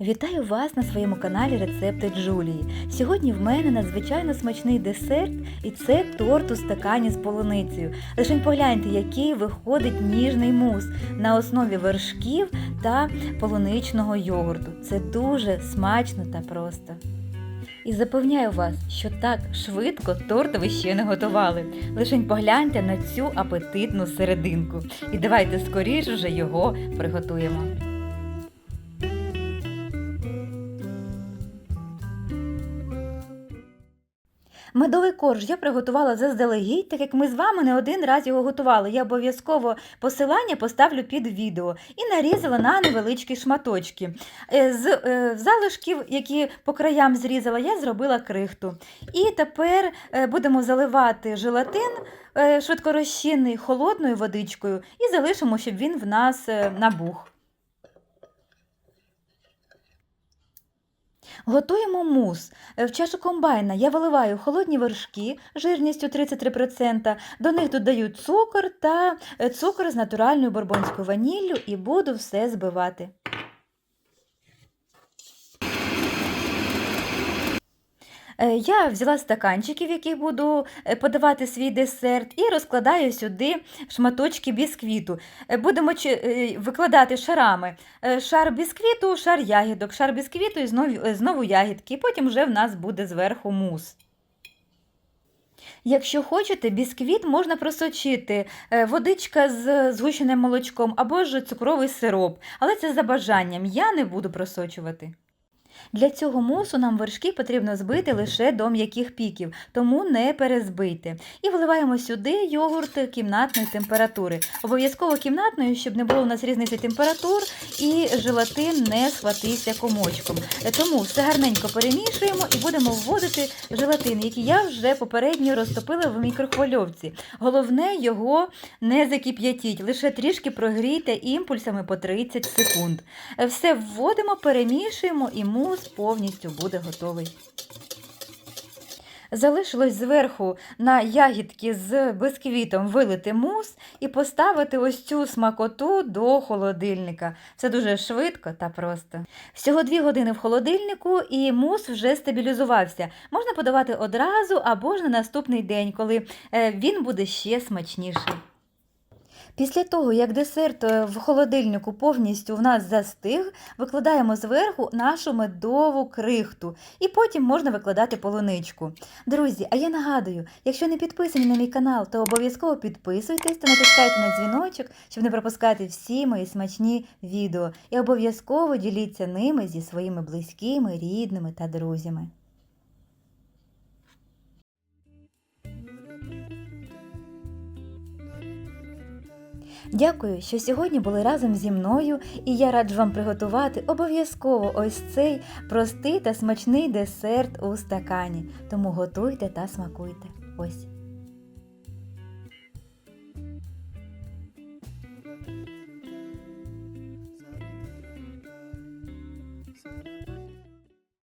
Вітаю вас на своєму каналі Рецепти Джулії. Сьогодні в мене надзвичайно смачний десерт, і це торт у стакані з полуницею. Лишень погляньте, який виходить ніжний мус на основі вершків та полуничного йогурту. Це дуже смачно та просто. І запевняю вас, що так швидко торт ви ще не готували. Лишень погляньте на цю апетитну серединку. І давайте скоріш вже його приготуємо. Медовий корж я приготувала заздалегідь, так як ми з вами не один раз його готували. Я обов'язково посилання поставлю під відео і нарізала на невеличкі шматочки. Е, З е, залишків, які по краям зрізала, я зробила крихту. І тепер е, будемо заливати желатин швидкорозчинний холодною водичкою і залишимо, щоб він в нас набух. Готуємо мус. Е, В чашу комбайна я виливаю холодні вершки жирністю 33%, до них додаю цукор та е, цукор з натуральною бурбонською ваніллю і буду все збивати. Я взяла стаканчики, в яких буду е, подавати свій десерт, і розкладаю сюди шматочки бісквіту. Е, Будемо е, викладати шарами. Е, Шар бісквіту, шар ягідок, шар бісквіту і знову, е, знову ягідки. Потім вже в нас буде зверху мус. Якщо хочете, бісквіт можна просочити е, водичка з згущеним молочком або ж цукровий сироп, але це за бажанням. Я не буду просочувати. Для цього мусу нам вершки потрібно збити лише до м'яких піків, тому не перезбийте. І вливаємо сюди йогурт кімнатної температури. Обов'язково кімнатної, щоб не було у нас різниці температур і желатин не схватився комочком. Тому все гарненько перемішуємо і будемо вводити желатин, який я вже попередньо розтопила в мікрохвильовці. Головне його не закип'ятіть, лише трішки прогрійте імпульсами по 30 секунд. Все вводимо, перемішуємо і мус повністю буде готовий. Залишилось зверху на ягідки з бисквітом вилити мус і поставити ось цю смакоту до холодильника. Це дуже швидко та просто. Всього 2 години в холодильнику і мус вже стабілізувався. Можна подавати одразу або ж на наступний день, коли е, він буде ще смачніший. Після того, як десерт е, в холодильнику повністю в нас застиг, викладаємо зверху нашу медову крихту і потім можна викладати полуничку. Друзі, а я нагадую, якщо не підписані на мій канал, то обов'язково підписуйтесь та натискайте на дзвіночок, щоб не пропускати всі мої смачні відео. І обов'язково діліться ними зі своїми близькими, рідними та друзями. Дякую, що сьогодні були разом зі мною, і я раджу вам приготувати обов'язково ось цей простий та смачний десерт у стакані. Тому готуйте та смакуйте. Ось.